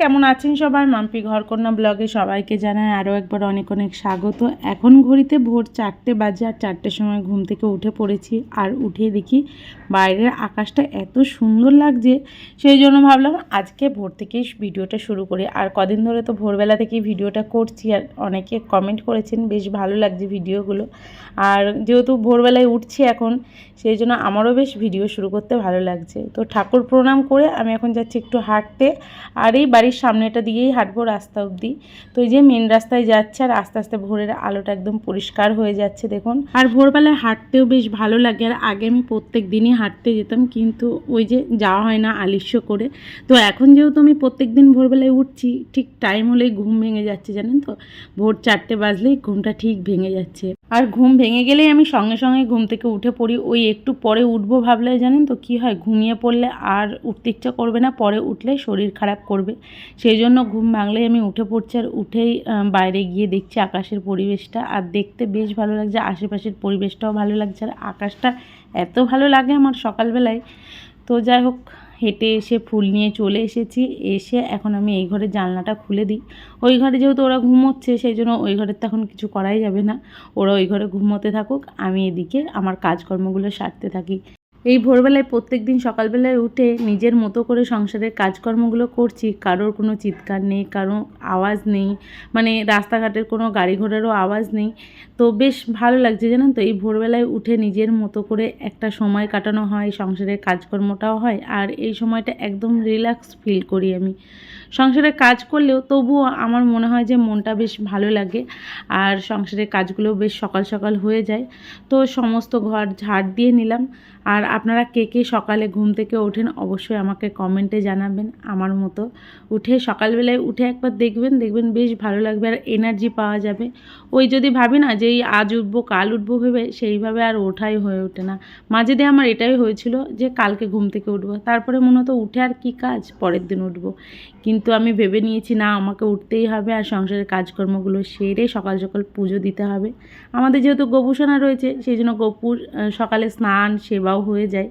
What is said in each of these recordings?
কেমন আছেন সবাই? মাম্পি ঘরকন্যা ব্লগে সবাইকে জানায় আরও একবার অনেক অনেক স্বাগত। এখন ঘড়িতে ভোর চারটে বাজে আর চারটের সময় ঘুম থেকে উঠে পড়েছি আর উঠে দেখি বাইরের আকাশটা এত সুন্দর লাগছে, সেই জন্য ভাবলাম আজকে ভোর থেকেই ভিডিওটা শুরু করি। আর কদিন ধরে তো ভোরবেলা থেকেই ভিডিওটা করছি আর অনেকে কমেন্ট করেছেন, বেশ ভালো লাগছে ভিডিওগুলো। আর যেহেতু ভোরবেলায় উঠছি এখন, সেই জন্য আমারও বেশ ভিডিও শুরু করতে ভালো লাগছে। তো ঠাকুর প্রণাম করে আমি এখন যাচ্ছি একটু হাঁটতে। আর এই বাড়ির সামনেটা দিয়েই হাঁটবো রাস্তা অবধি। তো এই যে মেন রাস্তায় যাচ্ছে আর আস্তে আস্তে ভোরের আলোটা একদম পরিষ্কার হয়ে যাচ্ছে, দেখুন। আর ভোরবেলায় হাঁটতেও বেশ ভালো লাগে আর আগে আমি প্রত্যেক দিনই হাঁটতে যেতাম, কিন্তু ওই যে যাওয়া হয় না আলিস্য করে। তো এখন যেহেতু আমি প্রত্যেক দিন ভোরবেলায় উঠছি, ঠিক টাইম হলেই ঘুম ভেঙে যাচ্ছে, জানেন তো? ভোর চারটে বাজলেই ঘুমটা ঠিক ভেঙে যাচ্ছে। আর ঘুম ভেঙে গেলেই আমি সঙ্গে সঙ্গে ঘুম থেকে উঠে পড়ি। ওই একটু পরে উঠবো ভাবলে, জানেন তো, কি হয়? ঘুমিয়ে পড়লে আর উঠতে ইচ্ছা করবে না, পরে উঠলে শরীর খারাপ করবে। সেই জন্য ঘুম ভাঙলেই আমি উঠে পড়ছি আর উঠেই বাইরে গিয়ে দেখছি আকাশের পরিবেশটা। আর দেখতে বেশ ভালো লাগছে, আশেপাশের পরিবেশটাও ভালো লাগছে। আর আকাশটা এত ভালো লাগে আমার সকালবেলায়। তো যাই হোক, হেঁটে এসে ফুল নিয়ে চলে এসেছি। এসে এখন আমি এই ঘরের জানলাটা খুলে দিই। ওই ঘরে যেহেতু ওরা ঘুমোচ্ছে, সেই জন্য ওই ঘরের তো এখন কিছু করাই যাবে না। ওরা ওই ঘরে ঘুমোতে থাকুক, আমি এদিকে আমার কাজকর্মগুলো সারতে থাকি। এই ভোরবেলায় প্রত্যেক দিন সকালবেলায় উঠে নিজের মতো করে সংসারের কাজকর্মগুলো করছি, কারোর কোনো চিৎকার নেই, কারও আওয়াজ নেই মানে রাস্তাঘাটের কোনো গাড়ি ঘোড়ারও আওয়াজ নেই। তো বেশ ভালো লাগছে, জানেন তো? এই ভোরবেলায় উঠে নিজের মতো করে একটা সময় কাটানো হয়, সংসারের কাজকর্মটাও হয়, আর এই সময়টা একদম রিল্যাক্স ফিল করি আমি। সংসারে কাজ করলেও তবুও আমার মনে হয় যে মনটা বেশ ভালো লাগে, আর সংসারের কাজগুলো বেশ সকাল সকাল হয়ে যায়। তো সমস্ত ঘর ঝাড় দিয়ে নিলাম, আর আপনারা কে কে সকালে ঘুম থেকে ওঠেন অবশ্যই আমাকে কমেন্টে জানাবেন আমার মতো। উঠে সকালবেলায় উঠে একবার দেখবেন দেখবেন বেশ ভালো লাগবে আর এনার্জি পাওয়া যাবে। ওই যদি ভাবি না যে এই আজ উঠবো, কাল উঠবো ভেবে সেইভাবে আর ওঠাই হয়ে ওঠে না। মাঝে দিয়ে আমার এটাই হয়েছিল যে কালকে ঘুম থেকে উঠবো। তারপরে মনে হতো উঠে আর কি কাজ, পরের দিন উঠবো। কিন্তু আমি ভেবে নিয়েছি না, আমাকে উঠতেই হবে আর সংসারের কাজকর্মগুলো সেরে সকাল সকাল পুজো দিতে হবে। আমাদের যেহেতু গোপুসোনা রয়েছে, সেই জন্য গোপুর সকালে স্নান, সেবাও হয়ে যায়।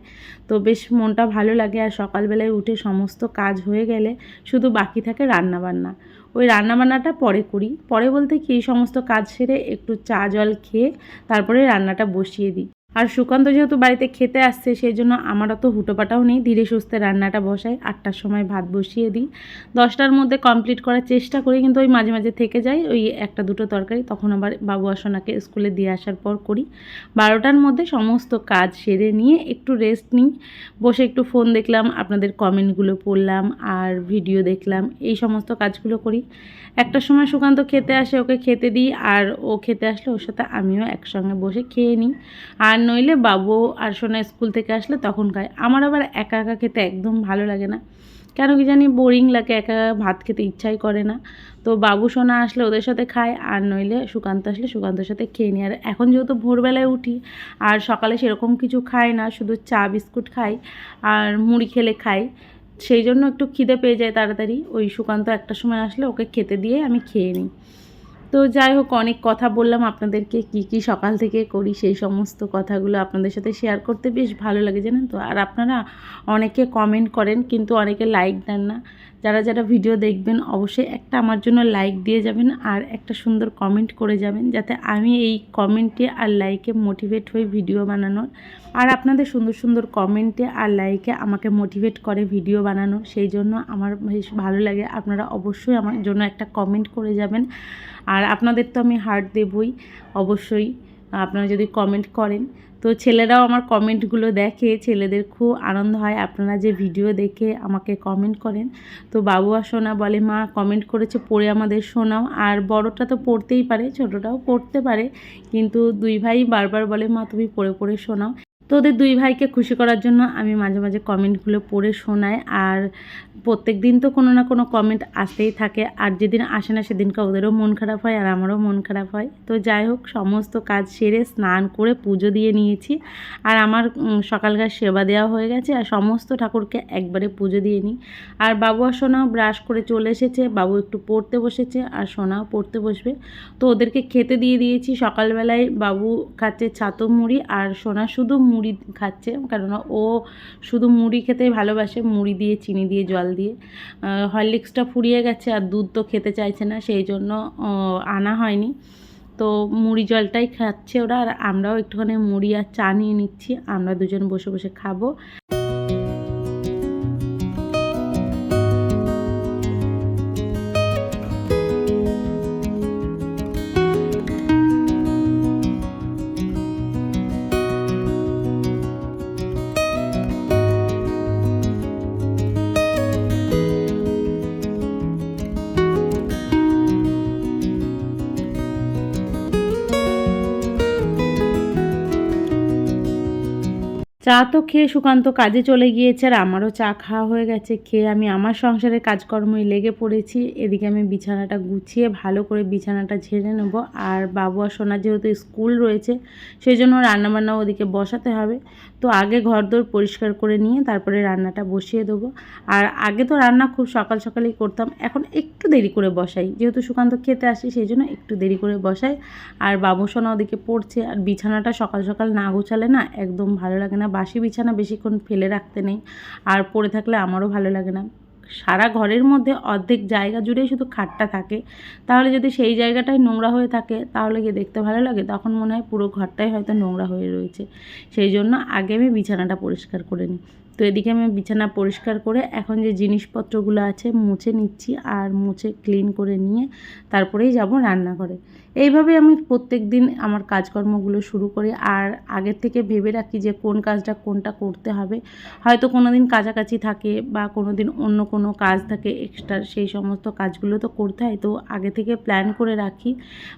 তো বেশ মনটা ভালো লাগে আর সকালবেলায় উঠে সমস্ত কাজ হয়ে গেলে শুধু বাকি থাকে রান্না বান্না ওই রান্নাবান্নাটা পরে করি। পরে বলতে কি এই সমস্ত কাজ সেরে একটু চা জল খেয়ে তারপরে রান্নাটা বসিয়ে দিই। আর সুকান্ত যেহেতু বাড়িতে খেতে আসছে, সেই জন্য আমার অত হুটোপাটাও নেই। ধীরে সুস্থে রান্নাটা বসাই, আটটার সময় ভাত বসিয়ে দিই। দশটার মধ্যে কমপ্লিট করার চেষ্টা করি, কিন্তু ওই মাঝে মাঝে থেকে যায়। ওই একটা দুটো তরকারি, তখন আবার বাবু আসনাকে স্কুলে দিয়ে আসার পর করি। বারোটার মধ্যে সমস্ত কাজ সেরে নিয়ে একটু রেস্ট নিই। বসে একটু ফোন দেখলাম, আপনাদের কমেন্টগুলো পড়লাম আর ভিডিও দেখলাম। এই সমস্ত কাজগুলো করি। একটা সময় সুকান্ত খেতে আসে, ওকে খেতে দিই। আর ও খেতে আসলে ওর সাথে আমিও একসঙ্গে বসে খেয়ে নিই। আর নইলে বাবু আর সোনা স্কুল থেকে আসলে তখন খায়। আমার আবার একা একা খেতে একদম ভালো লাগে না। কেন কি জানি বোরিং লাগে, একা একা ভাত খেতে ইচ্ছাই করে না। তো বাবু, সোনা আসলে ওদের সাথে খায়, আর নইলে সুকান্ত আসলে সুকান্তর সাথে খেয়ে নিই। আর এখন যেহেতু ভোরবেলায় উঠি, আর সকালে সেরকম কিছু খাই না, শুধু চা, বিস্কুট খাই, আর মুড়ি খেলে খাই, সেই জন্য একটু খিদে পেয়ে যায় তাড়াতাড়ি। ওই সুকান্ত একটা সময় আসলে ওকে খেতে দিয়ে আমি খেয়ে নিই। তো যাই হোক, অনেক কথা বললাম আপনাদেরকে, কি কি সকাল থেকে করি, সেই সমস্ত কথাগুলো আপনাদের সাথে শেয়ার করতে বেশ ভালো লাগে জানেন তো। আর আপনারা অনেকে কমেন্ট করেন, কিন্তু অনেকে লাইক দেন না। যারা যারা ভিডিও দেখবেন, অবশ্যই একটা আমার জন্য লাইক দিয়ে যাবেন আর একটা সুন্দর কমেন্ট করে যাবেন যাতে আমি এই কমেন্টে আর লাইকে মোটিভেট হই ভিডিও বানানোর। আর আপনাদের সুন্দর সুন্দর কমেন্টে আর লাইকে আমাকে মোটিভেট করে ভিডিও বানানো সেই জন্য আমার বেশ ভালো লাগে। আপনারা অবশ্যই আমার জন্য একটা কমেন্ট করে যাবেন। আর আপনাদের তো আমি হার্ট দেবই, অবশ্যই। আপনারা যদি কমেন্ট করেন। তো ছেলেরাও আমার কমেন্টগুলো দেখে, ছেলেদের খুব আনন্দ হয়। আপনারা যে ভিডিও দেখে আমাকে কমেন্ট করেন। তো বাবু আর সোনা বলে, মা কমেন্ট করেছে, পড়ে আমাদের শোনাও। আর বড়টা তো পড়তেই পারে, ছোটটাও পড়তে পারে। কিন্তু দুই ভাই বারবার বলে, মা, তুমি পড়ে পড়ে শোনাও। তো ওদের দুই ভাইকে খুশি করার জন্য আমি মাঝে মাঝে কমেন্টগুলো পড়ে শোনাই। আর প্রত্যেক দিন তো কোনো না কোনো কমেন্ট আসতেই থাকে। আর যেদিন আসে না সেদিনকে ওদেরও মন খারাপ হয় আর আমারও মন খারাপ হয়। তো যাই হোক, সমস্ত কাজ সেরে স্নান করে পুজো দিয়ে নিয়েছি। আর আমার সকালকার সেবা দেওয়া হয়ে গেছে। আর সমস্ত ঠাকুরকে একবারে পুজো দিয়ে নিই। আর বাবু আর সোনাও ব্রাশ করে চলে এসেছে। বাবু একটু পড়তে বসেছে আর সোনাও পড়তে বসবে। তো ওদেরকে খেতে দিয়ে দিয়েছি। সকালবেলায় বাবু খাচ্ছে ছাতু মুড়ি আর সোনা শুধু মুড়ি খাচ্ছে, কেননা ও শুধু মুড়ি খেতেই ভালোবাসে, মুড়ি দিয়ে, চিনি দিয়ে, জল দিয়ে। হরলিক্সটা ফুরিয়ে গেছে আর দুধ তো খেতে চাইছে না, সেই জন্য আনা হয়নি। তো মুড়ি জলটাই খাচ্ছে ওরা, আর আমরাও একটুখানি মুড়ি আর চা নিয়ে নিচ্ছি, আমরা দুজন বসে বসে খাব। চা তো খেয়ে সুকান্ত কাজে চলে গিয়েছে আর আমারও চা খাওয়া হয়ে গেছে, খেয়ে আমি আমার সংসারের কাজকর্মই লেগে পড়েছি। এদিকে আমি বিছানাটা গুছিয়ে ভালো করে বিছানাটা ঝেড়ে নেব। আর বাবু আর সোনা যেহেতু স্কুল রয়েছে, সেই জন্য রান্নাবান্না ওদিকে বসাতে হবে। তো আগে ঘরদোর পরিষ্কার করে নিয়ে তারপরে রান্নাটা বসিয়ে দেবো। আর আগে তো রান্না খুব সকাল সকালেই করতাম, এখন একটু দেরি করে বসাই। যেহেতু সুকান্ত খেতে আসে, সেই জন্য একটু দেরি করে বসাই। আর বাবু সোনা ওদিকে পড়ছে, আর বিছানাটা সকাল সকাল না গোছালে না একদম ভালো লাগে না। বাসি বিছানা বেশিক্ষণ ফেলে রাখতে নেই, আর পড়ে থাকলে আমারও ভালো লাগে না। সারা ঘরের মধ্যে অর্ধেক জায়গা জুড়েই শুধু খাটটা থাকে। তাহলে যদি সেই জায়গাটাই নোংরা হয়ে থাকে, তাহলে গিয়ে দেখতে ভালো লাগে। তখন মনে হয় পুরো ঘরটাই হয়তো নোংরা হয়ে রয়েছে। সেই জন্য আগে আমি বিছানাটা পরিষ্কার করে নিই। তো এদিকে আমি বিছানা পরিষ্কার করে এখন যে জিনিসপত্রগুলো আছে মুছে নিচ্ছি আর মুছে ক্লিন করে নিয়ে তারপরেই যাব রান্নাঘরে। এইভাবে আমি প্রত্যেক দিন আমার কাজকর্মগুলো শুরু করি আর আগের থেকে ভেবে রাখি যে কোন কাজটা কোনটা করতে হবে। হয়তো কোনো দিন কাছাকাছি থাকে বা কোনো দিন অন্য কোনো কাজ থাকে এক্সট্রা সেই সমস্ত কাজগুলো তো করতে হয়। তো আগে থেকে প্ল্যান করে রাখি।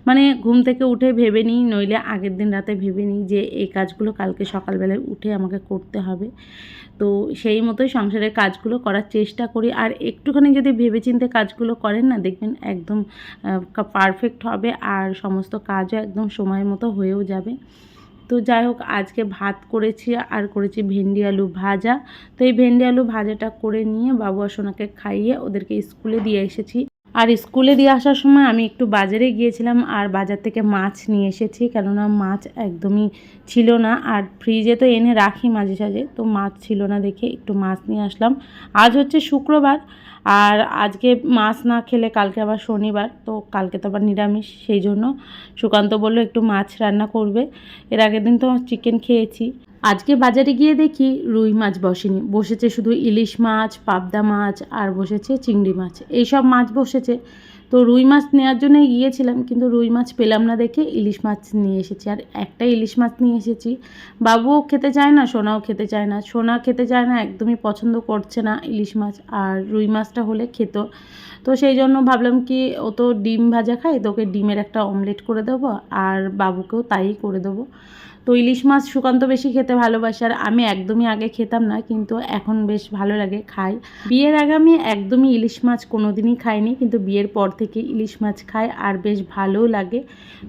মানে ঘুম থেকে উঠে ভেবে নিই, নইলে আগের দিন রাতে ভেবে নিই যে এই কাজগুলো কালকে সকালবেলায় উঠে আমাকে করতে হবে। তো সেই মতোই সংসারের কাজগুলো করার চেষ্টা করি। আর একটুখানি যদি ভেবেচিন্তে কাজগুলো করেন না, দেখবেন একদম পারফেক্ট হবে আর সমস্ত কাজও একদম সময় মতো হয়েও যাবে। তো যাই হোক, আজকে ভাত করেছি আর করেছি ভেন্ডি আলু ভাজা। তো এই ভেন্ডি আলু ভাজাটা করে নিয়ে বাবু সোনাকে খাইয়ে ওদেরকে স্কুলে দিয়ে এসেছি। আর স্কুলে দিয়ে আসার সময় আমি একটু বাজারে গিয়েছিলাম আর বাজার থেকে মাছ নিয়ে এসেছি, কেননা মাছ একদমই ছিল না। আর ফ্রিজে তো এনে রাখি মাঝে সাঝে, তো মাছ ছিল না দেখে একটু মাছ নিয়ে আসলাম। আজ হচ্ছে শুক্রবার আর আজকে মাছ না খেলে কালকে আবার শনিবার, তো কালকে তো আবার নিরামিষ, সেই জন্য সুকান্ত বলল একটু মাছ রান্না করবে। এর আগের দিন তো চিকেন খেয়েছি। আজকে বাজারে গিয়ে দেখি রুই মাছ বসেনি। বসেছে শুধু ইলিশ মাছ, পাবদা মাছ আর বসেছে চিংড়ি মাছ। এইসব মাছ বসেছে। তো রুই মাছ নেওয়ার জন্যই গিয়েছিলাম কিন্তু রুই মাছ পেলাম না দেখে ইলিশ মাছ নিয়ে এসেছি। আর একটা ইলিশ মাছ নিয়ে এসেছি। বাবুও খেতে চায় না, সোনাও খেতে চায় না। সোনা খেতে চায় না, একদমই পছন্দ করছে না ইলিশ মাছ আর রুই মাছটা হলে খেত। তো সেই জন্য ভাবলাম কি, ও তো ডিম ভাজা খায়, তোকে ডিমের একটা অমলেট করে দেবো আর বাবুকেও তাই করে দেবো। তো ইলিশ মাছ সুকান্ত বেশি খেতে ভালোবাসে, আর আমি একদমই আগে খেতাম না, কিন্তু এখন বেশ ভালো লাগে খাই। বিয়ের আগে আমি একদমই ইলিশ মাছ কোনোদিনই খাইনি, কিন্তু বিয়ের পর থেকে ইলিশ মাছ খাই, আর বেশ ভালোও লাগে।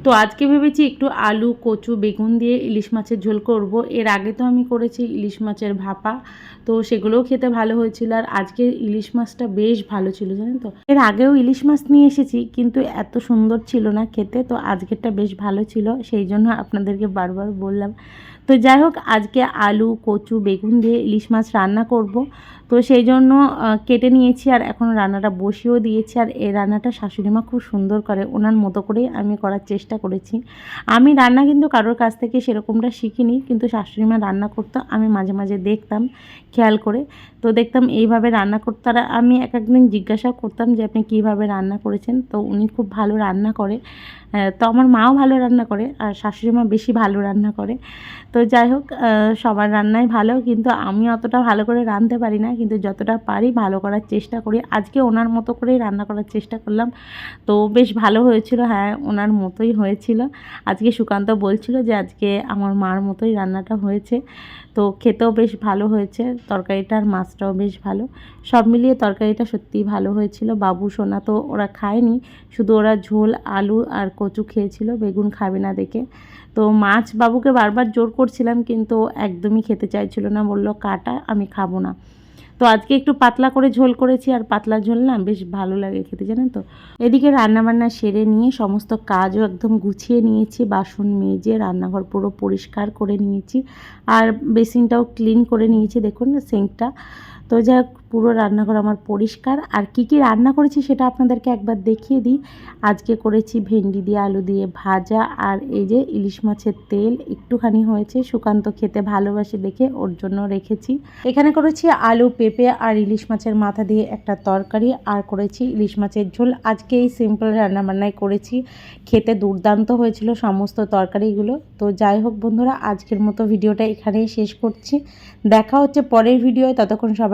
তো আজকে ভেবেছি একটু আলু, কচু, বেগুন দিয়ে ইলিশ মাছের ঝোল করব। এর আগে তো আমি করেছি ইলিশ মাছের ভাপা। তো সেগুলোও খেতে ভালো হয়েছিল। আর আজকে ইলিশ মাছটা বেশ ভালো ছিল, জানেন তো? এর আগেও ইলিশ মাছ নিয়ে এসেছি, কিন্তু এত সুন্দর ছিল না খেতে, তো আজকেরটা বেশ ভালো ছিল। সেই জন্য আপনাদেরকে বারবার বললাম তো যাই হোক, আজকে আলু, কচু, বেগুন দিয়ে ইলিশ মাছ রান্না করব। তো সেই জন্য কেটে নিয়েছি আর এখন রান্নাটা বসিয়েও দিয়েছি। আর এই রান্নাটা শাশুড়ি মা খুব সুন্দর করে ওনার মতো করেই আমি করার চেষ্টা করেছি। আমি রান্না কিন্তু কারোর কাছ থেকে সেরকমটা শিখিনি, কিন্তু শাশুড়ি মা রান্না করতো, আমি মাঝে মাঝে দেখতাম খেয়াল করে। তো দেখতাম এইভাবে রান্না করতে। আর আমি এক একদিন জিজ্ঞাসা করতাম যে, আপনি কীভাবে রান্না করেছেন? তো উনি খুব ভালো রান্না করে। তো আমার মাও ভালো রান্না করে, আর শাশুড়ি মা বেশি ভালো রান্না করে। তো যাই হোক সবার রান্নাই ভালো, কিন্তু আমি অতটা ভালো করে রাঁধতে পারি না, কিন্তু যতটা পারি ভালো করার চেষ্টা করি। আজকে ওনার মতো করেই রান্না করার চেষ্টা করলাম। তো বেশ ভালো হয়েছিল হ্যাঁ ওনার মতোই হয়েছিল। আজকে সুকান্ত বলছিল যে, আজকে আমার মার মতোই রান্নাটা হয়েছে। তো খেতেও বেশ ভালো হয়েছে তরকারিটা আর মাছটাও বেশ ভালো। সব মিলিয়ে তরকারিটা সত্যিই ভালো হয়েছিল। বাবু, সোনা তো ওরা খায়নি, শুধু ওরা ঝোল, আলু আর কচু খেয়েছিল, বেগুন খাবে না দেখে। তো মাছ বাবুকে বারবার জোর করছিলাম, কিন্তু একদমই খেতে চাইছিল না। বলল, কাটা, আমি খাব না। তো আজকে একটু পাতলা করে ঝোল করেছি, আর পাতলা ঝোল না বেশ ভালো লাগে খেতে, জানেন তো? এদিকে রান্নাবান্না সেরে নিয়ে সমস্ত কাজও একদম গুছিয়ে নিয়েছি, বাসন মেজে রান্নাঘর পুরো পরিষ্কার করে নিয়েছি, আর বেসিনটাও ক্লিন করে নিয়েছি। দেখুন না, সিঙ্কটা তো যাই পুরো রান্নাঘর আমার পরিষ্কার। আর কি কি রান্না করেছি সেটা আপনাদেরকে একবার দেখিয়ে দিই। আজকে করেছি ভেন্ডি দিয়ে আলু দিয়ে ভাজা আর এই যে ইলিশ মাছের তেল একটুখানি হয়েছে সুকান্ত খেতে ভালোবাসে দেখে ওর জন্য রেখেছি। এখানে করেছি আলু, পেঁপে আর ইলিশ মাছের মাথা দিয়ে একটা তরকারি আর করেছি ইলিশ মাছের ঝোল। আজকে এই সিম্পল রান্নাবান্নাই করেছি। খেতে দুর্দান্ত হয়েছিল সমস্ত তরকারিগুলো। তো যাই হোক বন্ধুরা, আজকের মতো ভিডিওটা এখানেই শেষ করছি। দেখা হচ্ছে পরের ভিডিও ততক্ষণ